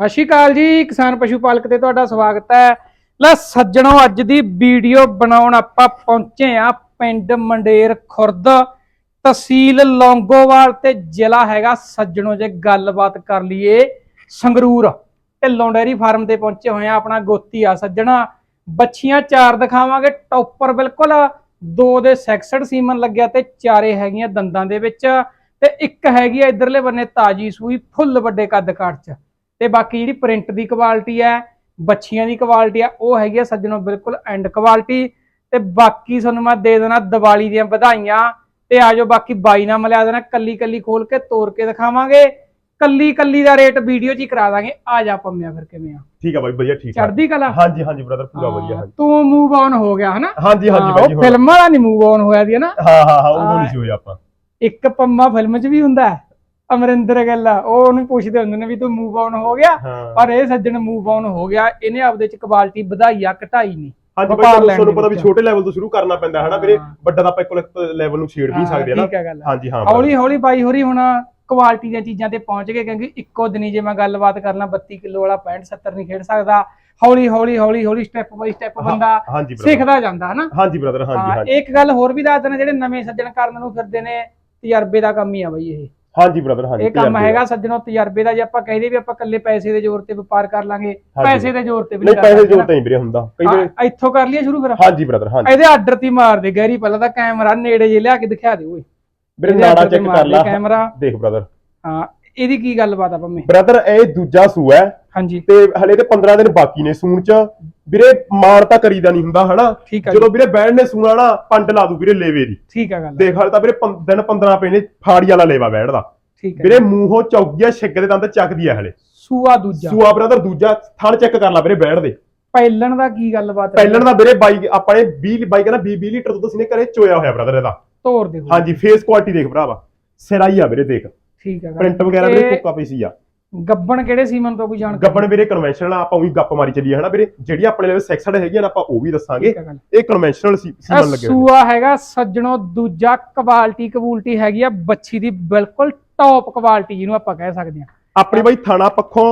ਸਤਿ ਸ਼੍ਰੀ ਅਕਾਲ ਜੀ, ਕਿਸਾਨ ਪਸ਼ੂ ਪਾਲਕ ਤੇ ਤੁਹਾਡਾ ਸਵਾਗਤ ਹੈ। ਲੈ ਸੱਜਣੋ, ਅੱਜ ਦੀ ਵੀਡੀਓ ਬਣਾਉਣ ਆਪਾਂ ਪਹੁੰਚੇ ਆ ਪਿੰਡ ਮੰਡੇਰ ਖੁਰਦ, ਤਹਿਸੀਲ ਲੌਂਗੋਵਾਲ ਤੇ ਜ਼ਿਲ੍ਹਾ ਹੈਗਾ ਸੱਜਣੋ, ਜੇ ਗੱਲਬਾਤ ਕਰ ਲਈਏ, ਸੰਗਰੂਰ ਢਿੱਲੋਂ ਡੈਰੀ ਫਾਰਮ ਤੇ ਪਹੁੰਚੇ ਹੋਏ ਆ ਆਪਣਾ ਗੋਤੀ ਆ ਸੱਜਣਾ। ਬੱਚੀਆਂ ਚਾਰ ਦਿਖਾਵਾਂਗੇ, ਟੌਪਰ ਬਿਲਕੁਲ ਦੋ ਦੇ ਸੈਕਸਡ ਸੀਮਨ ਲੱਗਿਆ ਤੇ ਚਾਰੇ ਹੈਗੀਆਂ ਦੰਦਾਂ ਦੇ ਵਿੱਚ ਤੇ ਇੱਕ ਹੈਗੀ ਆ ਇਧਰਲੇ ਬੰਨੇ ਤਾਜੀ ਸੂਈ ਫੁੱਲ ਵੱਡੇ ਕੱਦ ਕਾਟ ਚ। ਤੇ ਬਾਕੀ ਜਿਹੜੀ ਪ੍ਰਿੰਟ ਦੀ ਕੁਆਲਿਟੀ ਹੈ ਬੱਚੀਆਂ ਦੀ ਕੁਆਲਿਟੀ ਆ ਉਹ ਹੈਗੀ ਆ ਸੱਜਣੋ ਬਿਲਕੁਲ ਐਂਡ ਕੁਆਲਿਟੀ। ਤੇ ਬਾਕੀ ਤੁਹਾਨੂੰ ਮੈਂ ਦੇ ਦੇਣਾ ਦੀਵਾਲੀ ਦੀਆਂ ਵਧਾਈਆਂ ਤੇ ਆਜੋ ਬਾਕੀ ਬਾਈ ਨਾਲ ਮਿਲਾ ਦੇਣਾ ਕੱਲੀ ਕੱਲੀ ਖੋਲ ਕੇ ਤੋੜ ਕੇ ਦਿਖਾਵਾਂਗੇ। ਕੱਲੀ ਕੱਲੀ ਦਾ ਰੇਟ ਵੀਡੀਓ 'ਚ ਹੀ ਕਰਾ ਦਾਂਗੇ। ਆ ਜਾ ਪੰਮਿਆ ਫਿਰ ਕਿਵੇਂ ਆ? ਠੀਕ ਆ ਬਾਈ ਵਧੀਆ ਠੀਕ ਆ। ਚੜਦੀ ਕਲਾ? ਹਾਂਜੀ ਹਾਂਜੀ ਬ੍ਰਦਰ ਪੂਰਾ ਵਧੀਆ ਹਾਂ, ਹਾਂਜੀ। ਤੂੰ ਮੂਵ ਆਨ ਹੋ ਗਿਆ ਹਨਾ? ਹਾਂਜੀ ਹਾਂਜੀ ਬਾਈ ਜੀ ਫਿਲਮਾਂ ਦਾ ਨਹੀਂ ਮੂਵ ਆਨ ਹੋਇਆ ਦੀ ਹਨਾ? ਹਾਂ ਹਾਂ ਹਾਂ ਉਹ। ਨਹੀਂ ਸੀ ਹੋਏ ਆਪਾਂ। ਇੱਕ ਪੰਮਾ ਫਿਲਮ 'ਚ ਵੀ ਹੁੰਦਾ ਹੈ। ਅਮਰਿੰਦਰ ਗੱਲਾ ਉਹ ਉਹਨੂੰ ਪੁੱਛਦੇ ਹੁੰਦੇ ਨੇ ਵੀ ਤੂੰ ਮੂਵ ਆਨ ਹੋ ਗਿਆ ਹਾਂ। ਪਰ ਇਹ ਸੱਜਣ ਮੂਵ ਆਨ ਹੋ ਗਿਆ ਇਹਨੇ ਆਪਦੇ ਚ ਕੁਆਲਿਟੀ ਵਧਾਈ ਆ ਘਟਾਈ ਨਹੀਂ। ਵਪਾਰ ਬਾਈ ਤੁਹਾਨੂੰ- ਲੈਣ ਤੁਹਾਨੂੰ ਪਤਾ ਵੀ। ਛੋਟੇ ਲੈਵਲ ਤੋਂ ਸ਼ੁਰੂ ਕਰਨਾ ਪੈਂਦਾ ਹੈ ਨਾ ਵੀਰੇ? ਹਾਂ। ਵੱਡਾ ਤਾਂ ਆਪਾਂ ਇੱਕ ਲੈਵਲ ਨੂੰ ਛੇੜ ਵੀ ਹਾਂ, ਸਕਦੇ ਆ ਨਾ। ਠੀਕ ਹੈ ਗੱਲ ਹਾਂਜੀ ਹਾਂ ਹੌਲੀ ਹੌਲੀ ਬਾਈ ਹੋਰੀ ਹੁਣ ਕੁਆਲਿਟੀ ਦੀਆਂ ਚੀਜ਼ਾਂ ਤੇ ਪਹੁੰਚ ਗਏ ਕਿਉਂਕਿ ਇੱਕੋ ਦਿਨੀ ਜੇ ਮੈਂ ਗੱਲਬਾਤ ਕਰਨਾ 32 ਕਿਲੋ ਵਾਲਾ 65 70 ਨਹੀਂ ਖੇਡ ਸਕਦਾ। ਹੌਲੀ ਹੌਲੀ ਹੌਲੀ ਹੌਲੀ ਸਟੈਪ ਬਾਈ ਸਟੈਪ ਹਾਂ, ਬੰਦਾ ਹਾਂਜੀ brother, ਸਿੱਖਦਾ ਜਾਂਦਾ ਹਨਾ? ਹਾਂਜੀ ਬ੍ਰਦਰ ਹਾਂਜੀ ਹਾਂ ਹਾਂਜੀ। ਇੱਕ ਗੱਲ ਹੋਰ ਵੀ ਦੱਸ ਦੇਣਾ ਜਿਹੜੇ ਨਵੇਂ ਸੱਜਣ ਕਰਨ ਨੂੰ ਫਿਰਦੇ ਨੇ ਤਜਰਬੇ ਦਾ ਕੰਮ ਹੀ ਆ ਬਈ ਇਹ। ਹਾਂਜੀ ਬ੍ਰਦਰ ਹਾਂਜੀ ਇਹ ਕੰਮ ਹੈਗਾ ਸੱਜਣੋ ਤਜਰਬੇ ਦਾ ਜੇ ਆਪਾਂ ਕਹਿੰਦੇ ਵੀ ਆਪਾਂ ਇਕੱਲੇ ਪੈਸੇ ਦੇ ਜ਼ੋਰ ਤੇ ਵਪਾਰ ਕਰ ਲਾਂਗੇ। ਪੈਸੇ ਦੇ ਜ਼ੋਰ ਤੇ ਵੀ ਨਹੀਂ ਪੈਸੇ ਸਕਦੇ ਜੋਰ ਤਾਂ ਨਹੀਂ ਵੀਰੇ ਹੁੰਦਾ। ਕਈ ਇੱਥੋਂ ਕਰ ਲਈਏ ਸ਼ੁਰੂ ਫਿਰ। ਹਾਂਜੀ ਬ੍ਰਦਰ ਹਾਂਜੀ। ਇਹਦੇ ਆਰਡਰ ਤੇ ਮਾਰ ਦੇ ਗੈਰੀ ਪਹਿਲਾਂ ਤਾਂ ਕੈਮਰਾ ਨੇੜੇ ਜੇ ਲਿਆ ਕੇ ਦਿਖਾ ਦੇ ਓਏ। ਵੀਰੇ ਨਾੜਾ ਚੈੱਕ ਕਰ ਦੇ ਲਾ। ਕੈਮਰਾ। ਦੇਖ ਬ੍ਰਦਰ ਹਾਂ ਇਹਦੀ ਕੀ ਗੱਲਬਾਤ ਆ ਪੰਮੇ? ਬ੍ਰਦਰ ਇਹ ਦੂਜਾ ਸੂ ਹੈ। ਹਾਂਜੀ। ਤੇ ਹਲੇ ਤੇ 15 ਦਿਨ ਬਾਕੀ ਨੇ ਸੂਣ ਚ। ਵੀਰੇ ਮਾਣ ਤਾਂ ਕਰੀਦਾ ਨਹੀਂ ਹੁੰਦਾ ਹਨਾ? ਠੀਕ ਆ ਜਦੋਂ ਵੀਰੇ ਬੈਣ ਨੇ ਸੂਣਾ ਨਾ ਪੰਡ ਲਾ ਦੂ ਵੀਰੇ ਲੇਵੇ ਦੀ। ਠੀਕ ਆ ਗੱਲ ਦੇਖ ਹਲੇ ਤਾਂ ਵੀਰੇ ਪੰ- ਦਿਨ 15 ਪਏ ਨੇ ਫਾੜੀ ਵਾਲਾ ਲੇਵਾ ਬੈੜ ਦਾ। ਠੀਕ ਵੀਰੇ ਮੂੰਹੋਂ ਚੌਗੀਆ ਛਿੱਕ ਦੇ ਦੰਦ ਚੱਕਦੀ ਆ ਹਲੇ। ਸੂਆ ਦੂਜਾ। ਸੂਆ ਬ੍ਰਦਰ ਦੂਜਾ ਥਣ ਚੈੱਕ ਕਰ ਲੈ ਵੀਰੇ ਬੈੜ ਦੇ। ਪਹਿਲਣ ਦਾ ਕੀ ਗੱਲਬਾਤ ਹੈ? ਪਹਿਲਣ ਦਾ ਵੀਰੇ ਬਾਈ ਆਪਣੇ 20 ਬਾਈ ਕਹਿੰਦਾ 20 20 ਲੀਟਰ ਦੁੱਧ ਸੀ ਨੇ ਘਰੇ ਚੋਇਆ ਹੋਇਆ ਬ੍ਰਦਰ ਇਹਦਾ। ਤੋੜ ਦੇ। ਹਾਂਜੀ ਫੇਸ ਕੁਆਲਿਟੀ ਦੇਖ ਭਰਾਵਾ। ਸਿਰਾਈ ਆ ਵੀਰੇ ਦੇਖ। ਠੀਕ ਆ ਗੱਲ। ਪ੍ਰਿੰਟ ਵਗੈਰਾ ਵੀਰੇ ਇਹ ਕੁੱਕਾ ਪੀਸੀ ਆ। ਗੱਬਣ ਕਿਹੜੇ ਸੀਮਨ ਤੋਂ ਕੋਈ ਜਾਣਕਾਰੀ? ਗੱਬਣ ਵੀਰੇ ਕਨਵੈਨਸ਼ਨਲ ਆ ਆਪਾਂ ਉਹੀ ਗੱਪ ਮਾਰੀ ਚੱਲੀਏ ਹਨਾ ਵੀਰੇ? ਜਿਹੜੀ ਆਪਣੇ ਲਈ ਸੈਕਸਡ ਹੈਗੀਆਂ ਨਾ ਆਪਾਂ ਉਹ ਵੀ ਦੱਸਾਂਗੇ। ਆ ਇਹ ਕਨਵੈਨਸ਼ਨਲ ਸੀਮਨ ਲੱਗੇ। ਸੂਆ ਹੈਗਾ ਸੱਜਣੋ ਦੂਜਾ ਕੁਆਲਿਟੀ ਕਬੂਲਟੀ ਹੈਗੀ ਆ ਬੱਚੀ ਦੀ ਬਿਲਕੁਲ ਟੌਪ ਕੁਆਲਿਟੀ ਜਿਹਨੂੰ ਆਪਾਂ ਕਹਿ ਸਕਦੇ ਹਾਂ ਆਪਣੀ ਬਾਈ ਥਾਣਾ ਪੱਖੋਂ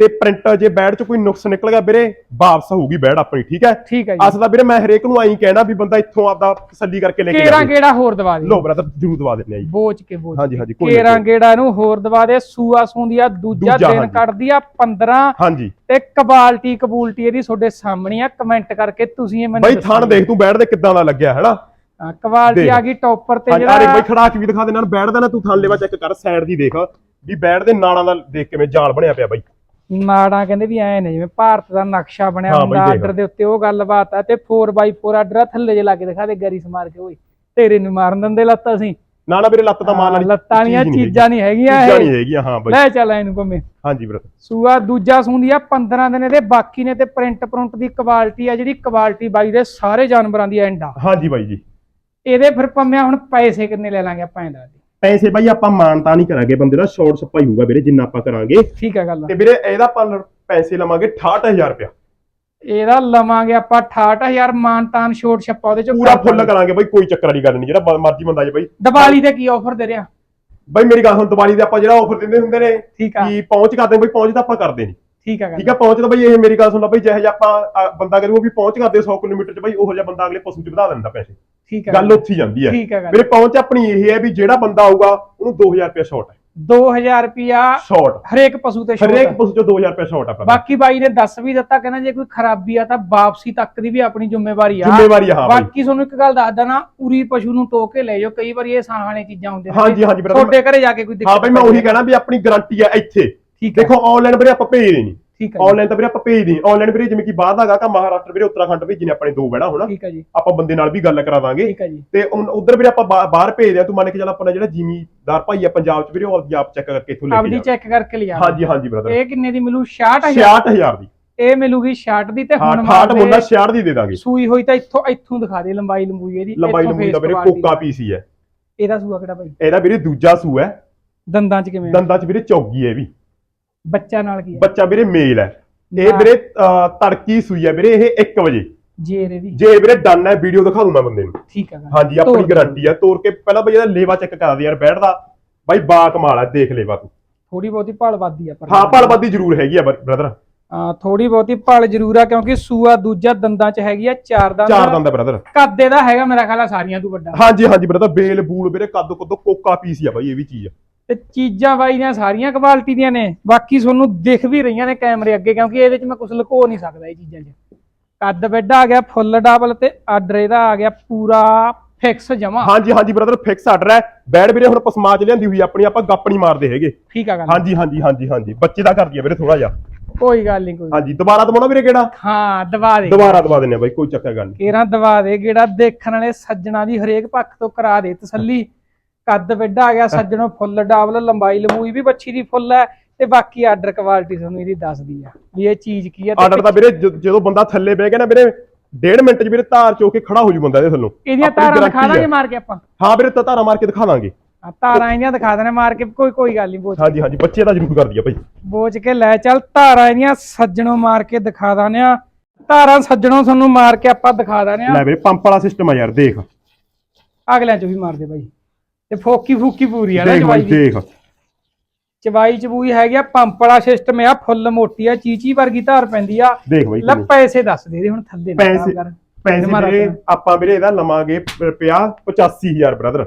ਤੇ ਪ੍ਰਿੰਟ ਜੇ ਬੈੜ ਚ ਕੋਈ ਨੁਕਸ ਨਿਕਲ ਗਿਆ ਵੀਰੇ ਵਾਪਸ ਹੋਊਗੀ ਬੈੜ ਆਪਣੀ ਠੀਕ ਹੈ? ਠੀਕ ਹੈ ਜੀ। ਅਸਲ ਦਾ ਵੀਰੇ ਮੈਂ ਹਰੇਕ ਨੂੰ ਆਈ ਕਹਿਣਾ ਵੀ ਬੰਦਾ ਇੱਥੋਂ ਆਪਦਾ ਤਸੱਲੀ ਕਰਕੇ ਲੈ ਕੇ ਕੇਰਾ ਜਾਵੇ। ਗੇੜਾ ਹੋਰ ਦਵਾ ਦੇ। ਲੋ ਬ੍ਰਦਰ ਜਰੂਰ ਦਵਾ ਦਿੰਦੇ ਆ ਜੀ। ਬੋਚ ਕੇ ਬੋਚ ਹਾਂਜੀ ਹਾਂਜੀ ਕੋਈ ਕੇਰਾ ਕੋਈ ਗੇੜਾ ਨੂੰ ਹੋਰ ਦਵਾ ਦੇ ਸੂਆ ਸੂੰਦੀ ਆ ਦੂਜਾ ਦਿਨ। ਕੱਢਦੀ ਆ 15 ਨਾ। ਹਾਂਜੀ। ਤੇ ਕਬਾਲਟੀ ਕਬੂਲਟੀ ਇਹਦੀ ਤੁਹਾਡੇ ਸਾਹਮਣੇ ਆ ਕਮੈਂਟ ਕਰਕੇ ਤੁਸੀਂ ਇਹ ਮੈਨੂੰ ਬਾਈ ਥਾਣ ਦੇਖ ਤੂੰ ਬੈੜ ਦੇ ਕਿੱਦਾਂ ਦਾ ਲੱਗਿਆ ਹੈਨਾ? ਕਬਾਲਟੀ ਦੇਖ। ਆ ਗਈ ਟੌਪਰ ਤੇ ਹਾਂਜੀ ਅਰੇ ਬਾਈ ਜਿਹੜਾ ਖੜਾ ਕੇ ਵੀ ਦਿਖਾ ਦੇ ਨਾਲ ਬੈੜ ਦਾ ਨਾ ਤੂੰ ਥਾਣ ਲੈਵਾ ਚੈੱਕ ਕਰ ਸਾਈਡ ਦੀ ਦੇਖ। ਵੀ ਬੈੜ ਦੇ ਨਾੜਾਂ ਦਾ ਦੇਖ ਕਿਵੇਂ ਜਾਲ ਬਣਿਆ ਪਿਆ ਬਾਈ। ਨਾੜਾਂ ਕਹਿੰਦੇ ਵੀ ਐ ਨੇ ਜਿਵੇਂ ਭਾਰਤ ਦਾ ਨਕਸ਼ਾ ਬਣਿਆ ਹਾਂ ਹੁੰਦਾ ਦੇਖ। ਆਰਡਰ ਦੇ ਉੱਤੇ ਉਹ ਗੱਲਬਾਤ ਆ ਤੇ 4x4 ਆਰਡਰ ਆ ਥੱਲੇ ਜੇ ਲਾ ਕੇ ਦਿਖਾ ਦੇ ਗਰੀ ਸਮਾਰ ਕੇ ਓਏ ਤੇਰੇ ਨੂੰ ਮਾਰਨ ਦਿੰਦੇ ਲੱਤ ਅਸੀਂ। ਨਾ ਨਾ ਵੀਰੇ ਲੱਤ ਤਾਂ ਮਾਰ ਵਾਲੀ ਲੱਤਾਂ ਦੀਆਂ ਚੀਜ਼ ਨਹੀਂ ਚੀਜ਼ਾਂ ਨਹੀਂ ਹੈਗੀ। ਹੈਗੀਆਂ ਚੀਜ਼ਾਂ ਇਹ। ਨਹੀਂ ਹੈਗੀਆਂ ਹਾਂ ਬਾਈ। ਲੈ ਚੱਲ ਇਹਨੂੰ ਭੰਮੇ ਹਾਂਜੀ ਬ੍ਰਦਰ ਸੂਆ ਦੂਜਾ ਸੂੰਦੀ ਆ 15 ਦਿਨ ਇਹਦੇ ਬਾਕੀ ਨੇ ਤੇ ਪ੍ਰਿੰਟ ਪ੍ਰਿੰਟ ਦੀ ਕੁਆਲਿਟੀ ਆ ਜਿਹੜੀ ਕੁਆਲਿਟੀ ਬਾਈ ਦੇ ਸਾਰੇ ਜਾਨਵਰਾਂ ਦੀ ਐਂਡ ਆ। ਹਾਂਜੀ ਬਾਈ ਜੀ। ਇਹਦੇ ਫਿਰ ਪੰਮਿਆ ਹੁਣ ਪੈਸੇ ਕਿੰਨੇ ਲੈ ਲਾਂਗੇ ਆਪਾਂ ਇਹਦਾ ਪੈਸੇ ਬਾਈ ਆਪਾਂ ਮਾਨਤਾ ਨਹੀਂ ਕਰਾਂਗੇ ਬੰਦੇ ਦਾ ਸ਼ਾਰਟ ਸਪਾਈ ਹੋਊਗਾ ਵੀਰੇ ਜਿੰਨਾ ਆਪਾਂ ਕਰਾਂਗੇ। ਠੀਕ ਆ ਗੱਲ। ਤੇ ਵੀਰੇ ਇਹਦਾ ਆਪਾਂ ਪੈਸੇ ਲਵਾਂਗੇ 68000 ਰੁਪਇਆ। ਇਹਦਾ ਲਵਾਂਗੇ ਆਪਾਂ 68000 ਮਾਨਤਾਨ ਛੋਟ ਛੱਪਾ ਉਹਦੇ ਚੋਂ ਪੂਰਾ ਫੁੱਲ। ਕਰਾਂਗੇ ਬਾਈ ਕੋਈ ਚੱਕਰ ਵਾਲੀ ਗੱਲ ਨਹੀਂ ਜਿਹੜਾ ਬ- ਮਰਜ਼ੀ ਬੰਦਾ ਜੇ ਬਾਈ। ਦੀਵਾਲੀ ਤੇ ਕੀ ਆਫਰ ਦੇ ਰਿਹਾ? ਬਾਈ ਮੇਰੀ ਗੱਲ ਹੁਣ ਦੀਵਾਲੀ ਦੇ ਆਪਾਂ ਜਿਹੜਾ ਆਫਰ ਦਿੰਦੇ ਹੁੰਦੇ ਨੇ ਠੀਕ ਆ। ਕਿ ਪਹੁੰਚ ਕਰਦੇ ਬਾਈ ਪਹੁੰਚ ਤਾਂ ਆਪਾਂ ਕਰਦੇ ਨਹੀਂ ਠੀਕ ਆ ਗੱਲ। ਠੀਕ ਆ ਪਹੁੰਚ ਤਾਂ ਬਾਈ ਇਹ ਮੇਰੀ ਗੱਲ ਸੁਣਦਾ ਬਾਈ ਜਿਹੇ ਜਿਹਾ ਆਪਾਂ ਅ, ਬੰਦਾ ਕਰੂਗਾ ਵੀ ਪਹੁੰਚ ਕਰਦੇ 100 ਕਿਲੋਮੀਟਰ ਚ ਬਾਈ ਉਹੋ ਜਿਹਾ ਬੰਦਾ ਅਗਲੇ ਪਸ਼ੂ ਚ ਵਧਾ ਦਿੰਦਾ ਪੈਸੇ। ਠੀਕ ਗੱਲ ਉੱਥੇ ਜਾਂਦੀ ਹੈ। ਠੀਕ ਆ ਗੱਲ। ਵੀਰੇ ਪਹੁੰਚ ਆਪਣੀ ਇਹ ਹੈ ਵੀ ਜਿਹੜਾ ਬੰਦਾ ਆਊਗਾ ਉਹਨੂੰ 2000 ਰੁਪਇਆ ਸ਼ਾਰਟ ਹੈ। 2000 ਰੁਪਿਆ ਸ਼ਾਰਟ ਹਰੇਕ ਪਸ਼ੂ ਤੇ ਛੋਟ ਹਰੇਕ। ਪਸ਼ੂ ਚ 2000 ਰੁਪਇਆ ਸ਼ਾਰਟ ਆ ਬਾਕੀ ਬਾਈ ਨੇ ਦੱਸ ਵੀ ਦਿੱਤਾ ਕਹਿੰਦਾ ਜੇ ਕੋਈ ਖਰਾਬੀ ਆ ਤਾਂ ਵਾਪਸੀ ਤੱਕ ਦੀ ਵੀ ਆਪਣੀ ਜ਼ਿੰਮੇਵਾਰੀ ਆ। ਜ਼ਿੰਮੇਵਾਰੀ ਆ ਹਾਂ ਬਾਈ। ਬਾਕੀ ਤੁਹਾਨੂੰ ਇੱਕ ਗੱਲ ਦੱਸਦਾ ਨਾ ਉਰੀ ਪਸ਼ੂ ਨੂੰ ਟੋਕ ਕੇ ਲੈ ਜਾਓ ਕਈ ਵਾਰੀ ਇਹ ਸਾਹਾਂ ਵਾਲੀਆਂ ਚੀਜ਼ਾਂ ਹੁੰਦੀਆਂ ਨੇ। ਹਾਂਜੀ, ਹਾਂਜੀ, brother, ਤੁਹਾਡੇ ਘਰੇ ਜਾ ਕੇ ਕੋਈ ਦਿੱਕਤ ਹਾਂ ਬਾਈ ਮੈਂ ਉਹੀ ਕਹਿਣਾ ਵੀ ਆਪਣੀ ਗਾਰੰਟੀ ਆ ਇੱਥੇ। ਠੀਕ ਹੈ। ਦੇਖੋ ਆਨਲਾਈਨ ਵੀਰੇ ਆਪਾਂ ਭੇਜਦੇ ਨਹੀਂ। ਠੀਕ ਹੈ ਜੀ, ਆਨਲਾਈਨ ਤਾਂ ਵੀਰੇ ਆਪਾਂ ਭੇਜਦੇ ਨਹੀਂ ਆਨਲਾਈਨ ਵੀਰੇ ਜਿਵੇਂ ਕਿ ਬਾਹਰ ਦਾ ਹੈਗਾ ਕਿ ਮਹਾਰਾਸ਼ਟਰ ਵੀਰੇ ਉੱਤਰਾਖੰਡ ਭੇਜੀ ਨੇ ਆਪਣੇ ਦੋ ਬੈਣਾ ਹੋਣਾ। ਠੀਕ ਹੈ ਜੀ। ਆਪਾਂ ਬੰਦੇ ਨਾਲ ਵੀ ਗੱਲ ਕਰਾ ਦਾਂਗੇ ਠੀਕ ਹੈ ਜੀ। ਤੇ ਉਧਰ ਵੀਰੇ ਆਪਾਂ ਬਾ- ਬਾਹਰ ਭੇਜਦੇ ਆ। ਤੂੰ ਮੰਨ ਕੇ ਚੱਲ ਆਪਣਾ ਜਿਹੜਾ ਜ਼ਿਮੀਦਾਰ ਭਾਈ ਆ ਪੰਜਾਬ ਚ ਵੀਰੇ ਉਹ ਆਪਦੀ ਆਪ ਚੈੱਕ ਕਰਕੇ ਇੱਥੋਂ ਲੈ ਕੇ ਆਪਦੀ ਚੈੱਕ ਕਰਕੇ ਲਿਆ ਹਾਂਜੀ ਹਾਂਜੀ ਬ੍ਰਦਰ ਇਹ ਕਿੰਨੇ ਦੀ ਮਿਲੂ? 66000 66000 ਦੀ। ਇਹ ਮਿਲੂਗੀ 66 ਦੀ ਤੇ ਹਾਂ ਹੁਣ 68 ਮੁੰਡਾ ਮਾਰਦੇ 66 ਦੀ ਦੇ ਦਾਂਗੇ। ਸੂਈ ਹੋਈ ਤਾਂ ਇੱਥੋਂ ਇੱਥੋਂ ਦਿਖਾ ਦੇ ਲੰਬਾਈ ਲੰਬੂਈ ਇਹਦੀ। ਲੰਬਾਈ ਇੱਥੋਂ ਲੰਬੂਈ ਦਾ face ਵੀਰੇ quality ਕੋਕਾ ਪੀਸੀ ਹੈ ਇਹਦਾ ਸੂਆ ਕਿਹੜਾ ਭਾਈ? ਇਹਦਾ ਵੀਰੇ ਦੂਜਾ ਸੂ ਹੈ। ਦੰਦਾਂ ਚ ਕਿਵੇਂ ਆ? ਦੰਦਾਂ ਚ ਵੀਰੇ ਚੌਗੀ ਹੈ ਇਹ ਵੀ। ਬੱਚਾ ਨਾਲ ਕੀ ਹੈ? ਬੱਚਾ ਵੀਰੇ ਮੇਲ ਹੈ। ਇਹ। ਵੀਰੇ ਅਹ, ਤੜਕੀ ਸੂਈ ਹੈ ਵੀਰੇ ਇਹ 1 ਵਜੇ। ਜੇਰ ਇਹਦੀ ਜੇ ਵੀਰੇ ਡਨ ਹੈ ਵੀਡੀਓ ਦਿਖਾ ਦੂੰ ਮੈਂ ਬੰਦੇ ਨੂੰ। ਠੀਕ ਹੈ। ਹਾਂਜੀ ਆਪਣੀ। ਗਾਰੰਟੀ ਹੈ ਤੋੜ ਕੇ ਪਹਿਲਾਂ ਬਈ ਇਹਦਾ ਲੇਵਾ ਚੈੱਕ ਕਰਾ ਦੇ ਯਾਰ ਬੈਠ ਦਾ ਬਾਈ ਬਾ ਕਮਾਲ ਹੈ ਦੇਖ ਲੇਵਾ ਤੂੰ। ਥੋੜੀ ਬਹੁਤੀ ਭਾਲ ਵੱਧਦੀ ਆ ਪਰ ਹਾਂ ਭਲਬੱਦੀ ਜ਼ਰੂਰ ਹੈਗੀ ਆ ਬ੍ਰਦਰ। ਥੋੜੀ ਬਹੁਤੀ ਭਾਲ ਜ਼ਰੂਰ ਆ ਕਿਉਂਕਿ ਸੂਆ ਦੂਜਾ ਦੰਦਾਂ 'ਚ ਹੈਗੀ ਆ ਚਾਰ ਦੰਦ। ਚਾਰ ਦੰਦ ਬ੍ਰਦਰ। ਕੱਦੇ ਦਾ ਹੈਗਾ ਮੇਰਾ ਖਿਆਲ ਆ ਸਾਰੀਆਂ ਤੋਂ ਵੱਡਾ। ਹਾਂਜੀ ਹਾਂਜੀ ਬ੍ਰਦਰ ਬੇਲ ਬੂਲ ਵੀਰੇ ਕੱਦ ਕੁੱਦ ਕੋਕਾ ਪੀਸ ਆ ਬਾਈ ਇਹ ਵੀ ਚੀਜ਼ ਤੇ ਚੀਜ਼ਾਂ ਬਾਈ ਦੀਆਂ ਸਾਰੀਆਂ ਕੁਆਲਿਟੀ ਦੀਆਂ ਨੇ। ਬਾਕੀ ਤੁਹਾਨੂੰ ਦਿਖ ਵੀ ਰਹੀਆਂ ਨੇ ਕੈਮਰੇ ਅੱਗੇ ਕਿਉਂਕਿ ਇਹਦੇ 'ਚ ਮੈਂ ਕੁਝ ਲੁਕੋ ਨਹੀਂ ਸਕਦਾ ਇਹ ਚੀਜ਼ਾਂ 'ਚ। ਕੱਦ ਵੱਡਾ ਆ ਗਿਆ ਫੁੱਲ ਡਬਲ ਤੇ ਆਰਡਰ ਇਹਦਾ ਆ ਗਿਆ ਪੂਰਾ ਫਿਕਸ ਜਮਾ। ਹਾਂਜੀ ਹਾਂਜੀ ਬ੍ਰਦਰ ਫਿਕਸ ਆਰਡਰ ਹੈ। ਬੈਡ ਵੀਰੇ ਹੁਣ ਪਸਮਾ ਚ ਲਿਆਂਦੀ ਹੋਈ ਆਪਣੀ ਆਪਾਂ ਗੱਪ ਨਹੀਂ ਮਾਰਦੇ ਹੈਗੇ। ਠੀਕ ਆ ਗੱਲ। ਹਾਂਜੀ ਹਾਂਜੀ ਹਾਂਜੀ ਹਾਂਜੀ। ਬੱਚੇ ਦਾ ਕਰਦੀ ਆ ਵੀਰੇ ਥੋੜਾ ਜਿਹਾ। ਕੋਈ ਗੱਲ ਨਹੀਂ ਕੋਈ ਹਾਂਜੀ ਦੁਬਾਰਾ ਦਵਾਉਣਾ ਵੀਰੇ ਕਿਹੜਾ? ਹਾਂ ਦਵਾ ਦੇ। ਦੁਬਾਰਾ ਦਵਾ ਦਿੰਨੇ ਬਾਈ ਕੋਈ ਚੱਕਰ ਗੱਲ ਨਹੀਂ। ਕੇਰਾਂ ਦਵਾ ਦੇ ਜਿਹੜਾ ਦੇਖਣ ਵਾਲੇ ਸੱਜਣਾ ਦੀ ਹਰੇਕ ਪੱਖ ਤੋਂ ਕਰਾ ਦੇ ਤਸੱਲੀ। ਕੱਦ ਵੱਡਾ ਆ ਗਿਆ ਸੱਜਣੋ ਫੁੱਲ ਡਾਬਲ ਲੰਬਾਈ ਲੰਬੂਈ ਵੀ ਬੱਚੀ ਦੀ ਫੁੱਲ ਹੈ ਤੇ ਬਾਕੀ ਆਰਡਰ ਕੁਆਲਿਟੀ ਤੁਹਾਨੂੰ ਇਹਦੀ ਦੱਸਦੀ ਆ ਵੀ ਇਹ ਚੀਜ਼ ਕੀ ਤੇ ਆਰਡਰ ਤਾਂ ਵੀਰੇ ਜਦੋਂ ਬੰਦਾ ਥੱਲੇ ਬਹਿ ਗਿਆ ਨਾ ਵੀਰੇ ਡੇਢ ਮਿੰਟ ਚ ਵੀਰੇ ਧਾਰ ਚੋ ਕੇ ਖੜਾ ਹੋ ਜੂ ਬੰਦਾ ਇਹਦੇ ਥੱਲੋਂ। ਇਹਦੀਆਂ ਤਾਰਾਂ ਦਿਖਾ ਦਾਂਗੇ ਹੈ। ਮਾਰ ਕੇ ਆਪਾਂ। ਹਾਂ ਵੀਰੇ ਤਾਂ ਧਾਰਾਂ ਮਾਰ ਕੇ ਦਿਖਾ ਦਾਂਗੇ। ਤਾਰਾਂ ਇਹਦੀਆਂ ਦਿਖਾ ਦੇਣੇ ਮਾਰ ਕੇ ਕੋਈ ਕੋਈ ਗੱਲ ਨਹੀਂ ਬੋਚ ਹਾਂਜੀ ਹਾਂਜੀ ਬੱਚੇ ਦਾ ਜ਼ਰੂਰ ਕਰਦੀ ਆ ਭਾਈ। ਬੋਚ ਕੇ ਲੈ ਚੱਲ ਤਾਰਾਂ ਇਹਦੀਆਂ ਸੱਜਣੋਂ ਮਾਰ ਕੇ ਦਿਖਾ ਦਾਨੇ ਆ। ਤਾਰਾਂ ਸੱਜਣੋਂ ਤੁਹਾਨੂੰ ਮਾਰ ਕੇ ਆਪਾਂ ਦਿਖਾ ਦਾਨੇ ਆ। ਲੈ ਵੀਰੇ ਪੰਪ ਵਾਲਾ ਸਿਸਟਮ ਆ ਯਾਰ ਦੇਖ। ਅਗਲਿਆਂ ਚ ਵੀ ਮਾਰ ਦੇ ਬਾਈ। ਤੇ ਫੋਕੀ ਫੂਕੀ ਪੂਰੀ ਆ ਨਾ ਦੇਖ ਬਾਈ ਦੀ। ਦੇਖ। ਚਵਾਈ ਚਬੂਈ ਹੈਗੀ ਆ ਪੰਪ ਵਾਲਾ ਸਿਸਟਮ ਆ ਫੁੱਲ ਮੋਟੀ ਆ ਚੀਚੀ ਵਰਗੀ ਧਾਰ ਪੈਂਦੀ ਆ। ਦੇਖ ਬਾਈ ਲੈ। ਪੈਸੇ ਦੱਸ ਦੇ ਦੇ ਹੁਣ ਥੱਲੇ ਨਾ ਪੈਸੇ ਕਰ। ਪੈਸੇ ਮਾਰਾ ਵੀਰੇ। ਆਪਾਂ ਵੀਰੇ ਇਹਦਾ ਲਵਾਂਗੇ ਪ- ਪਿਆ 85000 ਬ੍ਰਦਰ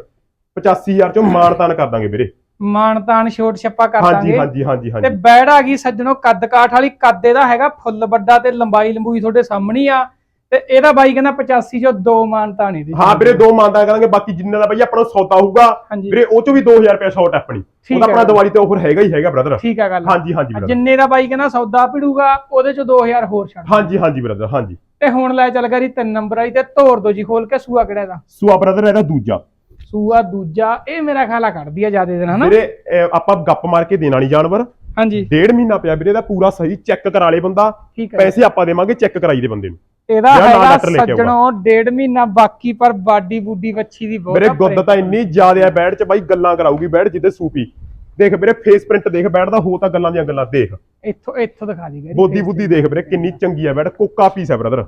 85000 ਚੋਂ ਮਾਨਤਾਨ ਕਰ ਦਾਂਗੇ ਵੀਰੇ। ਮਾਣ ਤਾਣ ਛੋਟ ਛੱਪਾ ਕਰ ਹਾਂਜੀ ਦਾਂਗੇ। ਹਾਂਜੀ ਹਾਂਜੀ ਤੇ ਹਾਂਜੀ ਬੈੜ ਆ ਗਈ ਸੱਜਣੋ ਕੱਦ ਕਾਠ ਵਾਲੀ ਕੱਦ ਇਹਦਾ ਹੈਗਾ ਫੁੱਲ ਵੱਡਾ ਤੇ ਲੰਬਾਈ ਲੰਬੂਈ ਤੁਹਾਡੇ ਸਾਹਮਣੇ ਆ। ਤੇ ਇਹਦਾ ਬਾਈ ਕਹਿੰਦਾ 85 ਚੋਂ ਦੋ ਮਾਨ ਤਾਣੇ ਦੇ ਹਾਂ ਵੀਰੇ ਦੋ ਮਾਨਤਾ ਕਰਾਂਗੇ ਬਾਕੀ ਜਿੰਨੇ ਦਾ ਬਈ ਆਪਣਾ ਸੌਦਾ ਹੋਊਗਾ ਵੀਰੇ ਉਹ ਚੋਂ ਵੀ 2000 ਰੁਪਏ ਸ਼ਾਰਟ ਆਪਣੀ। ਉਹਦਾ ਹੈ। ਆਪਣਾ ਦੀਵਾਲੀ ਤੇ ਆਫਰ ਹੈਗਾ ਹੀ ਹੈਗਾ ਬ੍ਰਦਰ ਠੀਕ ਆ ਗੱਲ। ਹਾਂਜੀ ਹਾਂਜੀ brother। ਜਿੰਨੇ ਦਾ ਬਾਈ ਕਹਿੰਦਾ ਸੌਦਾ ਭਿੜੂਗਾ ਉਹਦੇ ਚੋਂ 2000 ਹੋਰ ਛੱਡ ਹਾਂਜੀ ਹਾਂਜੀ ਬ੍ਰਦਰ ਹਾਂਜੀ। ਤੇ ਹੁਣ ਲੈ ਚੱਲ ਕਰੀ ਤਿੰਨ ਨੰਬਰ ਵਾਲੀ ਤੇ ਤੋੜ ਦੋ ਜੀ ਖੋਲ ਕੇ ਸੂਆ ਕਿਹੜਾ ਦਾ ਸੂਆ ਬ੍ਰਦਰ ਇਹਦਾ ਦੂਜਾ। ਸੂਆ ਦੂਜਾ ਇਹ ਮੇਰਾ ਖਾਲਾ ਕੱਢਦੀ ਆ ਜਿਆਦੇ ਦਿਨ ਹਨਾ? ਵੀਰੇ ਆਪਾਂ ਗੱਪ ਮਾਰ ਕੇ ਦੇਣਾ ਨਹੀਂ ਜਾਨਵਰ। ਹਾਂਜੀ। ਡੇਢ ਮਹੀਨਾ ਪਿਆ ਵੀਰੇ ਇਹਦਾ ਪੂਰਾ ਸਹੀ ਚੈੱਕ ਕਰਾ ਲੇ ਬੰਦਾ। ਹੈ। ਪੈਸੇ ਆਪਾਂ ਦੇਵਾਂਗੇ ਚੈੱਕ ਕਰਾਈ ਦੇ ਬੰਦੇ ਨੂੰ। ਇਹਦਾ ਜਿਹੜਾ ਨਾਲ ਹੈਗਾ ਸੱਜਣੋ ਡੇਢ ਮਹੀਨਾ ਬਾਕੀ ਪਰ ਬਾਡੀ ਬੂਡੀ ਵੱਛੀ ਦੀ ਬਹੁਤ ਆ ਗੁੱਦ ਤਾਂ ਇੰਨੀ ਜ਼ਿਆਦਾ ਹੈ ਬੈੜ ਚ ਬਾਈ ਗੱਲਾਂ ਕਰਾਊਗੀ ਬੈੜ ਜਿੱਦੇ ਸੂਪੀ। ਦੇਖ ਵੀਰੇ ਫੇਸ ਪ੍ਰਿੰਟ ਦੇਖ ਦਾ ਹੋ ਤਾਂ ਗੱਲਾਂ ਦੀਆਂ ਗੱਲਾਂ ਦੇਖ। ਇੱਥੋਂ ਇੱਥੋਂ ਦਿਖਾ ਦੀ ਗਈ ਬੋਦੀ ਬੁੱਧੀ ਦੇਖ ਵੀਰੇ ਕਿੰਨੀ ਚੰਗੀ ਹੈ ਬੈੜ ਕੋਕਾ ਪੀਸ ਹੈ ਬ੍ਰਦਰ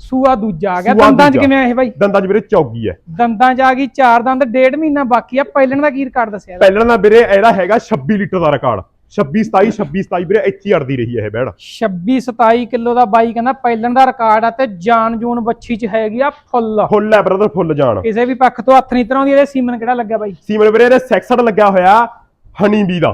ਸੂਆ ਦੂਜਾ ਆ ਗਿਆ ਸੂਆ ਦੰਦਾਂ 'ਚ ਦੂਜਾ। ਕਿਵੇਂ ਆ ਇਹ ਬਾਈ? ਦੰਦਾਂ 'ਚ ਵੀਰੇ ਚੌਗੀ ਹੈ ਦੰਦਾਂ 'ਚ ਆ ਗਈ ਚਾਰ ਦੰਦ ਡੇਢ ਮਹੀਨਾ ਬਾਕੀ ਆ ਪਹਿਲਣ ਦਾ ਕੀ ਰਿਕਾਰਡ ਦੱਸਿਆ ਇਹਦਾ? ਪਹਿਲਾਂ ਦਾ ਵੀਰੇ ਇਹਦਾ ਹੈਗਾ 26 ਲੀਟਰ ਦਾ ਰਿਕਾਰਡ 26 27 26 27 ਵੀਰੇ ਇੱਥੇ ਹੀ ਅੜਦੀ ਰਹੀ ਹੈ ਇਹ ਬੈੜ। 26 27 ਕਿਲੋ ਦਾ ਬਾਈ ਕਹਿੰਦਾ ਪਹਿਲਣ ਦਾ ਰਿਕਾਰਡ ਆ ਤੇ ਜਾਨ ਜੂਨ ਬੱਚੀ 'ਚ ਹੈਗੀ ਆ ਫੁੱਲ। ਫੁੱਲ ਹੈ ਬ੍ਰਦਰ ਫੁੱਲ ਜਾਣ। ਕਿਸੇ ਵੀ ਪੱਖ ਤੋਂ ਹੱਥ ਨਹੀਂ ਤਰਾਉਂਦੀ ਇਹਦੇ ਸੀਮਨ ਕਿਹੜਾ ਲੱਗਿਆ ਬਾਈ? ਸੀਮਨ ਵੀਰੇ ਇਹਦੇ ਸੈਕਸਡ ਲੱਗਿਆ ਹੋਇਆ ਹਨੀ ਬੀ ਦਾ।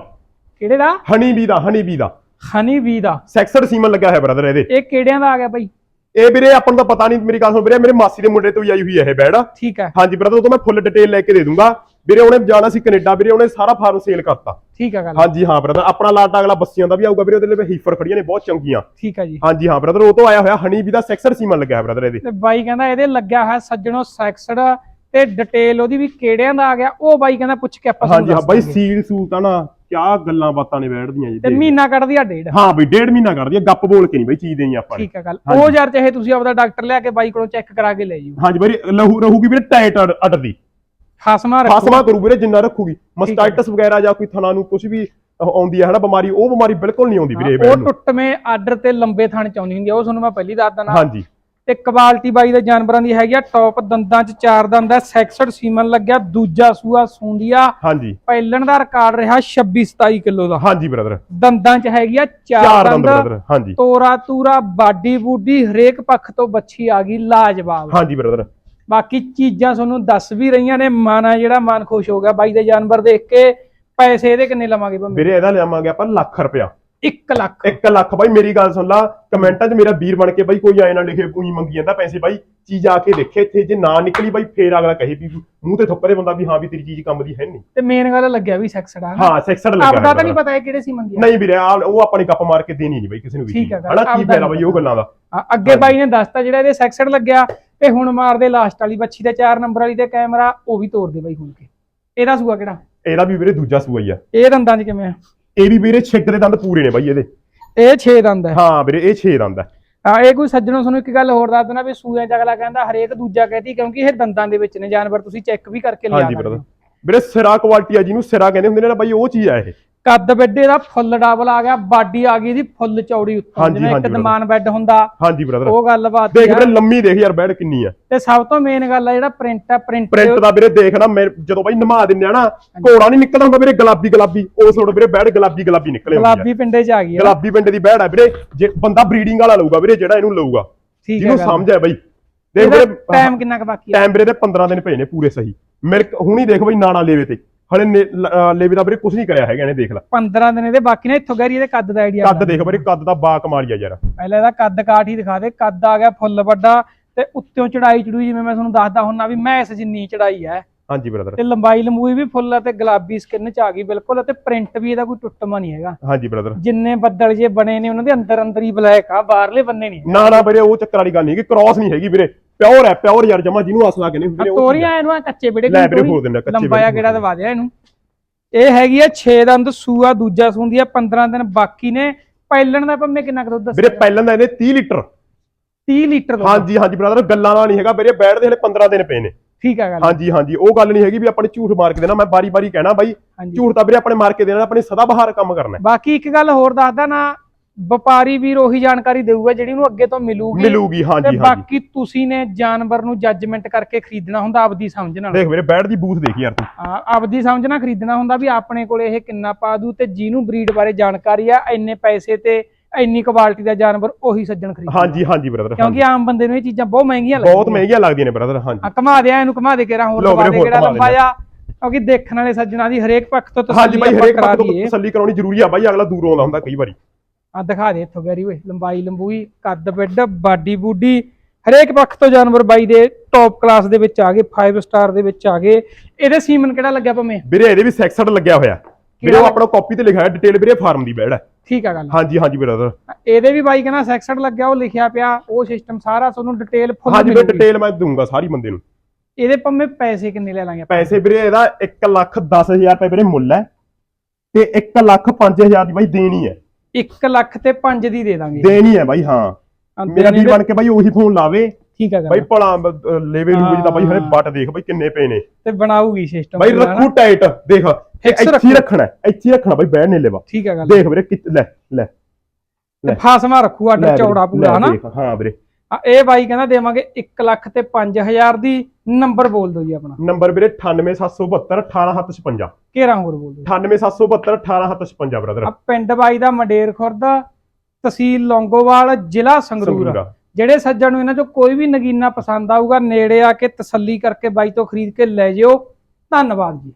ਕਿਹੜੇ ਦਾ? ਹਨੀ ਬੀ ਦਾ ਹਨੀ ਬੀ ਦਾ। ਹਨੀ ਵੀ ਦਾ। ਸੈਕਸਡ ਸੀਮਨ ਲੱਗਿਆ ਹੋਇਆ ਬ੍ਰਦਰ ਇਹਦੇ। ਇਹ ਕਿਹੜਿਆਂ ਦਾ ਆ ਗਿਆ ਬਾਈ? ਇਹ ਵੀਰੇ ਆਪਾਂ ਨੂੰ ਤਾਂ ਪਤਾ ਨਹੀਂ ਮੇਰੀ ਗੱਲ ਸੁਣ ਵੀਰੇ ਮੇਰੇ ਮਾਸੀ ਦੇ ਮੁੰਡੇ ਤੋਂ ਹੀ ਆਈ ਹੋਈ ਹੈ ਇਹ ਬੈੜ। ਠੀਕ ਹੈ। ਹਾਂਜੀ ਬ੍ਰਦਰ ਉਹ ਤੋਂ ਮੈਂ ਫੁੱਲ ਡਿਟੇਲ ਲੈ ਕੇ ਦੇ ਦੂੰਗਾ। ਵੀਰੇ ਉਹਨੇ ਜਾਣਾ ਸੀ ਕੈਨੇਡਾ ਵੀਰੇ ਉਹਨੇ ਸਾਰਾ ਫਾਰਮ ਸੇਲ ਕਰਤਾ। ਠੀਕ ਹੈ ਗੱਲ। ਹਾਂਜੀ ਹਾਂ ਬ੍ਰਦਰ ਆਪਣਾ ਲਾਟ ਅਗਲਾ ਬੱਸੀਆਂ ਦਾ ਵੀ ਆਊਗਾ ਵੀਰੇ ਉਹਦੇ ਲਈ ਹੀਫਰ ਖੜੀਆਂ ਨੇ ਬਹੁਤ ਚੰਗੀਆਂ। ਠੀਕ ਹੈ ਜੀ। ਹਾਂਜੀ ਹਾਂ ਬ੍ਰਦਰ ਉਹ ਤੋਂ ਆਇਆ ਹੋਇਆ ਹਨੀ ਵੀ ਦਾ ਸੈਕਸਡ ਸੀਮਨ ਲੱਗਿਆ ਹੈ ਬ੍ਰਦਰ ਇਹਦੇ। ਤੇ ਬਾਈ ਕਹਿੰਦਾ ਇਹਦੇ ਲੱਗਿਆ ਹੋਇਆ ਸੱਜਣੋ ਸੈਕਸਡ ਤੇ ਡਿਟੇਲ ਉਹਦੀ ਵੀ ਕਿਹੜਿਆਂ ਦਾ ਆ ਗਿਆ ਉਹ ਬਾਈ ਕਹਿੰਦਾ ਪੁੱਛ ਕੇ ਆਪਾਂ ਹਾਂਜੀ ਹਾਂ ਬਾਈ। ਸੀਲ ਸੂਲ ਤਾਂ ਨਾ ਕਿਆ ਗੱਲਾਂ ਬਾਤਾਂ ਨੇ ਬੈਠਦੀਆਂ ਜੀ ਤੇ। ਮਹੀਨਾ ਕੱਢਦੀ ਆ ਡੇਢ। ਹਾਂ ਬਈ ਡੇਢ ਮਹੀਨਾ ਕਰਦੀ ਆ ਗੱਪ ਬੋਲ ਕੇ ਨਹੀਂ ਬਈ ਚੀਜ਼ ਦੇਣੀ ਆਪਾਂ ਠੀਕ ਹੈ ਗੱਲ। ਉਹ ਯਾਰ ਚਾਹੇ ਤੁਸੀਂ ਆਪਦਾ ਡਾਕਟਰ ਲਿਆ ਕੇ ਬਾਈ ਕੋਲੋਂ ਚੈੱਕ ਕਰਾ ਕੇ ਲੈ ਜਿਓ। ਹਾਂਜੀ ਬਈ ਲਹੂ ਰਹੂਗੀ ਵੀਰੇ ਟਾਈਟ ਅੜਦੀ ਖਾਸਮਾ ਰੱਖੋ ਫਾਸਮਾ ਕਰੂ ਵੀਰੇ ਜਿੰਨਾ ਰੱਖੂਗੀ। ਮਸਟਾਈਟਸ ਵਗੈਰਾ ਜਾਂ ਕੋਈ ਥਣਾ ਨੂੰ ਕੁਝ ਵੀ ਆਉਂਦੀ ਹੈ ਹਨਾ ਬਿਮਾਰੀ ਉਹ ਬਿਮਾਰੀ ਬਿਲਕੁਲ ਨਹੀਂ ਆਉਂਦੀ ਵੀਰੇ ਉਹ ਟੁੱਟਵੇਂ ਆਰਡਰ ਤੇ ਲੰਬੇ ਥਣ ਚ ਆਉਂਦੀ ਹੁੰਦੀ ਆ ਉਹ ਤੁਹਾਨੂੰ ਮੈਂ ਪਹਿਲੀ ਦੱਸ ਦਣਾ ਹਾਂਜੀ। ਤੇ ਕੁਆਲਿਟੀ ਬਾਈ ਦੇ ਜਾਨਵਰਾਂ ਦੀ ਹੈਗੀ ਆ ਟੌਪ ਦੰਦਾਂ ਚ ਚਾਰ ਦੰਦ ਆ ਸੈਕਸਡ ਸੀਮਨ ਲੱਗਿਆ ਦੂਜਾ ਸੂਆ ਸੂੰਦੀਆ। ਹਾਂਜੀ। ਪਹਿਲਣ ਦਾ ਰਿਕਾਰਡ ਰਿਹਾ 26 27 ਕਿਲੋ ਦਾ। ਹਾਂਜੀ ਬ੍ਰਦਰ ਦੰਦਾਂ ਚ ਹੈਗੀ ਆ ਚਾਰ ਦੰਦ ਦੰਦ। ਬ੍ਰਦਰ ਹਾਂਜੀ। ਤੋਰਾ ਤੂਰਾ ਬਾਡੀ ਬੂਡੀ ਹਰੇਕ ਪੱਖ ਤੋਂ ਬੱਚੀ ਆ ਗਈ ਲਾਜਵਾਬ। ਹਾਂਜੀ ਬ੍ਰਦਰ ਬਾਕੀ ਚੀਜ਼ਾਂ ਤੁਹਾਨੂੰ ਦੱਸ ਵੀ ਰਹੀਆਂ ਨੇ ਮਨ ਆ ਜਿਹੜਾ ਮਨ ਖੁਸ਼ ਹੋ ਗਿਆ। ਬਾਈ ਦੇ ਜਾਨਵਰ ਦੇਖ ਕੇ ਪੈਸੇ ਇਹਦੇ ਕਿੰਨੇ ਲਵਾਂਗੇ ਭਾਵੇਂ ਵੀਰੇ ਇਹਦਾ ਲਿਆਵਾਂਗੇ ਆਪਾਂ ਲੱਖ ਰੁਪਇਆ। 1 ਲੱਖ। 1 ਲੱਖ। ਬਾਈ ਮੇਰੀ ਗੱਲ ਸੁਣ ਲਾ ਕਮੈਂਟਾਂ 'ਚ ਮੇਰਾ ਵੀਰ ਬਣ ਕੇ ਬਾਈ ਕੋਈ ਆਏ ਨਾ ਲਿਖੇ ਕੋਈ ਮੰਗੀ ਜਾਂਦਾ ਪੈਸੇ ਬਾਈ। ਚੀਜ਼ ਆ ਕੇ ਦੇਖੇ ਇੱਥੇ ਜੇ ਨਾ ਨਿਕਲੀ ਬਾਈ ਫੇਰ ਅਗਲਾ ਕਹੇ ਵੀ ਮੂੰਹ ਤੇ ਥੁੱਕਰੇ ਬੰਦਾ ਵੀ ਹਾਂ ਵੀ ਤੇਰੀ ਚੀਜ਼ ਕੰਮ ਦੀ ਹੈ ਨਹੀਂ। ਤੇ ਮੇਨ ਗੱਲ ਲੱਗਿਆ ਵੀ ਸੈਕਸਡ ਆ ਹਾਂ ਸੈਕਸਡ ਲੱਗਾ ਆਪਦਾ ਤਾਂ ਨਹੀਂ। ਪਤਾ ਇਹ ਕਿਹੜੇ ਸੀ ਮੰਗਿਆ। ਨਹੀਂ ਵੀਰੇ ਆ ਉਹ ਆਪਣੀ ਗੱਪ ਮਾਰ ਕੇ ਦੇਣੀ ਨਹੀਂ ਬਾਈ ਕਿਸੇ ਨੂੰ ਵੀ ਠੀਕ ਹੈ ਹਨਾ ਕੀ ਫਾਇਦਾ ਬਾਈ ਉਹ ਗੱਲਾਂ ਦਾ। ਅੱਗੇ ਬਾਈ ਨੇ ਦੱਸਤਾ ਜਿਹੜਾ ਇਹਦੇ ਸੈਕਸਡ ਲੱਗਿਆ। ਤੇ ਹੁਣ ਮਾਰਦੇ ਲਾਸਟ ਵਾਲੀ ਬੱਚੀ ਦੇ 4 ਨੰਬਰ ਵਾਲੀ ਤੇ ਕੈਮਰਾ ਉਹ ਵੀ ਤੋੜ ਦੇ ਬਾਈ ਖੋਲ ਕੇ। ਇਹਦਾ ਸੂਆ ਕਿਹੜਾ? ਇਹਦਾ ਵੀ ਵੀਰੇ ਦੂਜਾ ਸੂਆ ਹੀ ਆ। ਇਹ ਦੰਦਾਂ 'ਚ ਕਿਵੇਂ ਆ? ਇਹ ਵੀ ਵੀਰੇ ਛਿੱਕ ਦੇ ਦੰਦ ਪੂਰੇ ਨੇ ਬਾਈ ਇਹਦੇ। ਇਹ 6 ਦੰਦ ਹੈ ਹਾਂ ਵੀਰੇ ਇਹ 6 ਦੰਦ ਹੈ ਹਾਂ ਇਹ ਕੋਈ ਸੱਜਣੋਂ ਤੁਹਾਨੂੰ ਇੱਕ ਗੱਲ ਹੋਰ ਦੱਸ ਦੇਣਾ ਵੀ ਸੂਆਂ 'ਚ ਅਗਲਾ ਕਹਿੰਦਾ ਹਰੇਕ ਦੂਜਾ ਕਹਤੀ ਕਿਉਂਕਿ ਇਹ ਦੰਦਾਂ ਦੇ ਵਿੱਚ ਨੇ। ਜਾਨਵਰ ਤੁਸੀਂ ਚੈੱਕ ਵੀ ਕਰਕੇ ਲਿਆ ਹਾਂਜੀ। ਵੀਰੇ ਸਿਰਾ ਕੁਆਲਿਟੀ ਆ ਜਿਹਨੂੰ ਸਿਰਾ ਕਹਿੰਦੇ ਹੁੰਦੇ ਨੇ ਨਾ ਬਾਈ ਉਹ ਚੀਜ਼ ਆ ਇਹ। ਕੱਦ ਵੱਡੇ ਦਾ ਫੁੱਲ ਡਬਲ ਆ ਗਿਆ ਬਾਡੀ ਆ ਗਈ ਦੀ ਫੁੱਲ ਚੌੜੀ ਉੱਤੋਂ ਹਾਂਜੀ, ਜਿਵੇਂ ਇੱਕ ਹਾਂਜੀ, ਦਮਾਨ ਬੈੱਡ ਹੁੰਦਾ ਹਾਂਜੀ ਬ੍ਰਦਰ ਉਹ ਗੱਲਬਾਤ ਦੇਖ। ਵੀਰੇ ਲੰਮੀ ਦੇਖ ਯਾਰ ਬੈਡ ਕਿੰਨੀ ਆ। ਤੇ ਸਭ ਤੋਂ ਮੇਨ ਗੱਲ ਆ ਜਿਹੜਾ ਪ੍ਰਿੰਟ ਆ ਪ੍ਰਿੰਟ ਪ੍ਰਿੰਟ ਦਾ ਵੀਰੇ ਦੇਖ ਨਾ ਮੈਂ ਜਦੋਂ ਬਾਈ ਨਮਾ ਦਿੰਦੇ ਆ ਨਾ ਘੋੜਾ ਨਹੀਂ ਨਿਕਲਦਾ ਹੁੰਦਾ ਵੀਰੇ ਗੁਲਾਬੀ ਗੁਲਾਬੀ। ਉਸ ਲੋੜ ਵੀਰੇ ਬੈਡ ਗੁਲਾਬੀ ਗੁਲਾਬੀ ਨਿਕਲੇ ਹੁੰਦੀ ਆ। ਗੁਲਾਬੀ ਪਿੰਡੇ ਚ ਆ ਗਈ ਆ। ਗੁਲਾਬੀ ਪਿੰਡ ਦੀ ਬੈੜ ਆ ਵੀਰੇ ਜੇ ਬੰਦਾ ਬਰੀਡਿੰਗ ਵਾਲਾ ਲਊਗਾ ਵੀਰੇ ਜਿਹੜਾ ਇਹਨੂੰ ਲਊਗਾ। ਠੀਕ ਹੈ ਜਿਹਨੂੰ ਗੱਲ। ਸਮਝ ਆ ਬਾਈ। ਦੇਖ ਇਹਦਾ ਵੀਰੇ ਟਾਈਮ ਕਿੰਨਾ ਕੁ ਬਾਕੀ ਆ? ਟਾਈਮ ਵੀਰੇ ਦੇ 15 ਦਿਨ ਪਏ ਨੇ ਪੂਰੇ ਸਹੀ। ਮੇਰੇ ਹੁਣੀ ਦੇਖ ਬਾਈ ਨਾਣਾ ਲੇਵੇ ਤੇ। ਹਲੇ ਨੇ- ਲੇਵੇ ਦਾ ਵੀਰੇ ਕੁਝ ਨਹੀਂ ਕਰਿਆ ਹੈਗਾ ਇਹਨੇ ਦੇਖ ਲੈ। 15 ਦਿਨ ਇਹਦੇ ਬਾਕੀ ਨੇ ਇੱਥੋਂ ਗੈਰੀ ਇਹਦੇ ਕੱਦ ਦਾ ਆਈਡੀਆ ਕੱਦ ਦੇਖ ਵੀਰੇ ਕੱਦ ਦਾ ਬਾ ਕਮਾਲੀ ਆ ਯਾਰ। ਪਹਿਲਾਂ ਇਹਦਾ ਕੱਦ ਕਾਠ ਹੀ ਦਿਖਾ ਦੇ ਕੱਦ ਆ ਗਿਆ ਫੁੱਲ ਵੱਡਾ ਤੇ ਉੱਤੋਂ ਚੜਾਈ ਚੜੂਈ ਜਿਵੇਂ ਮੈਂ ਤੁਹਾਨੂੰ ਦੱਸਦਾ ਹੁੰਨਾ ਵੀ ਮੈਸ ਜਿੰਨੀ ਚੜਾਈ ਹੈ। ਹਾਂਜੀ ਬ੍ਰਦਰ ਤੇ ਲੰਬਾਈ ਲੰਬੂਈ ਵੀ ਫੁੱਲ ਆ ਤੇ ਗੁਲਾਬੀ ਸਕਿਨ ਚ ਆ ਗਈ ਬਿਲਕੁਲ ਤੇ ਪ੍ਰਿੰਟ ਵੀ ਇਹਦਾ ਕੋਈ ਟੁੱਟਮਾ ਨਹੀਂ ਹੈਗਾ। ਹਾਂਜੀ ਬ੍ਰਦਰ ਜਿੰਨੇ ਬੱਦਲ ਜੇ ਬਣੇ ਨੇ ਉਹਨਾਂ ਦੇ ਅੰਦਰ ਅੰਦਰ ਹੀ ਬਲੈਕ ਆ ਬਾਹਰਲੇ ਬੰਨੇ ਨਹੀਂ ਨਾ ਨਾ ਵੀਰੇ ਉਹ ਚੱਕਰ ਵਾਲੀ ਗੱਲ ਨਹੀਂ ਕਿ ਕ੍ਰਾਸ ਨਹੀਂ ਹੈਗੀ ਵੀਰੇ। ਪਿਓਰ ਹੈ ਪਿਓਰ ਯਾਰ ਜਮਾ ਜਿਹਨੂੰ ਅਸਲਾ ਕਹਿੰਦੇ ਹੁੰਦੇ ਨੇ ਉਹ। ਤੋਰੀਆਂ ਇਹਨੂੰ ਕੱਚੇ ਬੇੜੇ ਲੈ ਵੀਰੇ ਖੋਲ ਦਿੰਦੇ ਕੱਚੇ ਲੰਬਾਇਆ ਕਿਹੜਾ ਦਵਾ ਦਿਆ ਇਹਨੂੰ। ਇਹ ਹੈਗੀ ਆ 6 ਦੰਦ ਸੂਆ ਦੂਜਾ ਸੂੰਦੀ ਆ 15 ਦਿਨ ਬਾਕੀ ਨੇ। ਪੈਲਣ ਦਾ ਪੰਮੇ ਕਿੰਨਾ ਕੁ ਦੁੱਧ ਵੀਰੇ ਪਹਿਲਾਂ ਦਾ ਇਹਨੇ 30 ਲੀਟਰ। 30 ਲੀਟਰ ਹਾਂਜੀ ਹਾਂਜੀ ਬ੍ਰਦਰ ਗੱਲਾਂ ਦਾ ਨਹੀਂ ਹੈਗਾ ਵੀਰੇ ਬੈਠ ਦੇ ਹਲੇ 15 ਦਿਨ ਪਏ ਨੇ। ਠੀਕ ਆ ਗੱਲ। ਹਾਂਜੀ ਹਾਂਜੀ ਉਹ ਗੱਲ ਨਹੀਂ ਹੈਗੀ ਵੀ ਆਪਾਂ ਨੇ ਝੂਠ ਮਾਰ ਕੇ ਦੇਣਾ ਮੈਂ ਬਾਰੀ ਬਾਰੀ ਕਹਿਣਾ ਬਾਈ ਝੂਠ ਤਾਂ ਵੀਰੇ ਆਪਣੇ ਮਾਰ ਕੇ ਦੇਣਾ ਆਪਣੇ ਸਦਾ ਬਹਾਰ ਕੰਮ ਕਰਨਾ ਹੈ। ਬਾਕੀ ਇੱਕ ਗੱਲ ਹੋਰ ਦੱਸਦਾ ਨਾ ਵਪਾਰੀ ਵੀਰ ਉਹੀ ਜਾਣਕਾਰੀ ਦੇਊਗਾ ਜਿਹੜੀ ਉਹਨੂੰ ਅੱਗੇ ਤੋਂ ਮਿਲੂਗੀ। ਮਿਲੂਗੀ ਹਾਂਜੀ ਹਾਂਜੀ। ਬਾਕੀ ਤੁਸੀਂ ਨੇ ਜਾਨਵਰ ਨੂੰ ਜੱਜਮੈਂਟ ਕਰਕੇ ਖਰੀਦਣਾ ਹੁੰਦਾ ਆਪਦੀ ਸਮਝ ਨਾਲ। ਦੇਖ ਵੀਰੇ ਬੈਠ ਦੀ ਬੂਥ ਦੇਖ ਯਾਰ ਤੂੰ। ਆਪਦੀ ਸਮਝ ਨਾਲ ਖਰੀਦਣਾ ਹੁੰਦਾ ਵੀ ਆਪਣੇ ਕੋਲ ਇਹ ਕਿੰਨਾ ਪਾ ਦੂ ਤੇ ਜਿਹਨੂੰ ਬਰੀਡ ਬਾਰੇ ਜਾਣਕਾਰੀ ਆ ਇੰਨੇ ਪੈਸੇ ਤੇ ਇੰਨੀ ਕੁਆਲਿਟੀ ਦਾ ਜਾਨਵਰ ਉਹੀ ਸੱਜਣ ਖਰੀਦਦਾ ਹਾਂਜੀ ਹਾਂਜੀ ਬ੍ਰਦਰ ਕਿਉਂਕਿ ਆਮ ਬੰਦੇ ਨੂੰ ਇਹ ਚੀਜ਼ਾਂ ਬਹੁਤ ਮਹਿੰਗੀਆਂ ਬਹੁਤ ਲੱਗਦੀਆਂ ਮਹਿੰਗੀਆਂ ਲੱਗਦੀਆਂ ਨੇ ਬ੍ਰਦਰ ਹਾਂਜੀ। ਆ ਘਮਾ ਦੇ ਇਹਨੂੰ ਘਮਾ ਦੇ ਕੇ ਰਾਂ ਹੋਰ ਲਵਾ ਦੇ ਕਿਹੜਾ ਲੰਬਾ। ਆ। ਕਿਉਂਕਿ ਦੇਖਣ ਵਾਲੇ ਸੱਜਣਾ ਦੀ ਹਰੇਕ ਪੱਖ ਤੋਂ ਹਾਂਜੀ ਤਸੱਲੀ ਬਾਈ ਹਰੇਕ ਪੱਖ ਤੋਂ ਤਸੱਲੀ ਕਰਾਉਣੀ ਜ਼ਰੂਰੀ ਆ ਬਾਈ ਅਗਲਾ ਦੂਰੋਂ ਆਉਂਦਾ ਹੁੰਦਾ ਕਈ ਵਾਰੀ। ਆ ਦਿਖਾ ਦੇ ਇੱਥੋਂ ਗੈਰੀ ਓਏ ਲੰਬਾਈ ਲੰਬੂਈ ਕੱਦ ਬਿੱਡ ਬਾਡੀ ਬੂਡੀ। ਹਰੇਕ ਪੱਖ ਤੋਂ ਜਾਨਵਰ ਬਾਈ ਦੇ ਟੌਪ ਕਲਾਸ ਦੇ ਵਿੱਚ ਆ ਗਏ 5 ਸਟਾਰ ਦੇ ਵਿੱਚ ਆ ਗਏ। ਇਹਦੇ ਸੀਮਨ ਕਿਹੜਾ ਲੱਗਿਆ ਭਵੇਂ? ਵੀਰੇ ਇਹਦੇ ਵੀ ਸੈਕਸਡ ਲੱਗਿਆ ਹੋਇਆ। ਵੀਰੇ ਉਹ? ਆਪਣਾ ਕਾਪੀ ਤੇ ਲਿਖਿਆ ਹੈ ਡਿਟੇਲ ਵੀਰੇ ਫਾਰਮ ਦੀ ਬੈੜ ਹੈ। ਠੀਕ ਆ ਗੱਲ। ਹਾਂਜੀ ਹਾਂਜੀ ਬ੍ਰਦਰ ਇਹਦੇ ਵੀ ਬਾਈ ਕਹਿੰਦਾ ਸੈਕਸਡ ਲੱਗਿਆ ਉਹ ਲਿਖਿਆ ਪਿਆ ਉਹ ਸਿਸਟਮ ਸਾਰਾ ਤੁਹਾਨੂੰ ਡਿਟੇਲ ਫੁੱਲ ਹਾਂਜੀ ਵੀਰੇ ਡਿਟੇਲ ਮੈਂ ਦੂੰਗਾ ਸਾਰੀ ਬੰਦੇ ਨੂੰ। ਇਹਦੇ ਭਵੇਂ ਪੈਸੇ ਕਿੰਨੇ ਲੈ ਲਾਂਗੇ? ਪੈਸੇ ਵੀਰੇ ਇਹਦਾ 1 ਲੱਖ 10000 ਰੁਪਏ ਵੀਰੇ ਮੁੱਲ ਹੈ। ਤੇ 1 ਲੱਖ 5000 ਦੀ ਬਾਈ ਦੇਣੀ ਹੈ। 1 ਲੱਖ ਤੇ 5 ਦੀ ਦੇ ਦਾਂਗੇ। ਦੇਣੀ ਹੈ ਬਾਈ ਹਾਂ। ਮੇਰਾ ਦੇ- ਬਣ ਕੇ ਬਾਈ ਉਹੀ ਫੋਨ ਲਾਵੇ। ਠੀਕ ਆ ਬਾਈ ਭਲਾ ਲੇਵੇ ਲੂਵੇ ਦਾ ਬਾਈ ਹਰੇ ਹਾਂ। ਬੱਟ ਦੇਖ ਬਾਈ ਕਿੰਨੇ ਪਏ ਨੇ। ਤੇ ਬਣਾਊਗੀ ਸਿਸਟਮ ਬਾਈ ਰੱਖੂ ਟਾਈਟ ਦੇਖ। Fix ਇੱਥੇ ਹੀ ਰੱਖਣਾ ਹੈ, ਇੱਥੇ ਹੀ ਰੱਖਣਾ ਬਾਈ ਬੈਠ ਨੇ ਲੈਵਾ ਠੀਕ ਆ ਗੱਲ। ਦੇਖ ਵੀਰੇ ਕਿ ਲੈ ਲੈ ਤੇ ਫਾਸਮਾ ਰੱਖੂ ਲੈ ਵੀਰੇ, ਚੌੜਾ ਲੈ ਪੂਰਾ ਹਨਾ ਹਾਂ ਵੀਰੇ। ਆ, ਇਹ ਬਾਈ ਕਹਿੰਦਾ ਦੇਵਾਂਗੇ 1 ਲੱਖ ਤੇ 5000 ਦੀ ਨੰਬਰ ਬੋਲ ਦਿਓ ਜੀ ਆਪਣਾ। ਨੰਬਰ ਵੀਰੇ 98772 18756 ਘੇਰਾ ਹੋਰ ਬੋਲ ਦਿਓ? 98772 18756 ਬ੍ਰਦਰ ਆ ਪਿੰਡ ਬਾਈ ਦਾ ਮੰਡੇਰ ਖੁਰਦ ਤਹਿਸੀਲ ਲੌਂਗੋਵਾਲ ਜ਼ਿਲ੍ਹਾ ਸੰਗਰੂਰ। ਜਿਹੜੇ ਸੱਜਣ ਨੂੰ ਇਹਨਾਂ ਚੋਂ ਕੋਈ ਵੀ ਨਗੀਨਾ ਪਸੰਦ ਆਊਗਾ ਨੇੜੇ ਆ ਕੇ ਤਸੱਲੀ ਕਰਕੇ ਬਾਈ ਤੋਂ ਖਰੀਦ ਕੇ ਲੈ ਜਿਓ। ਧੰਨਵਾਦ ਜੀ।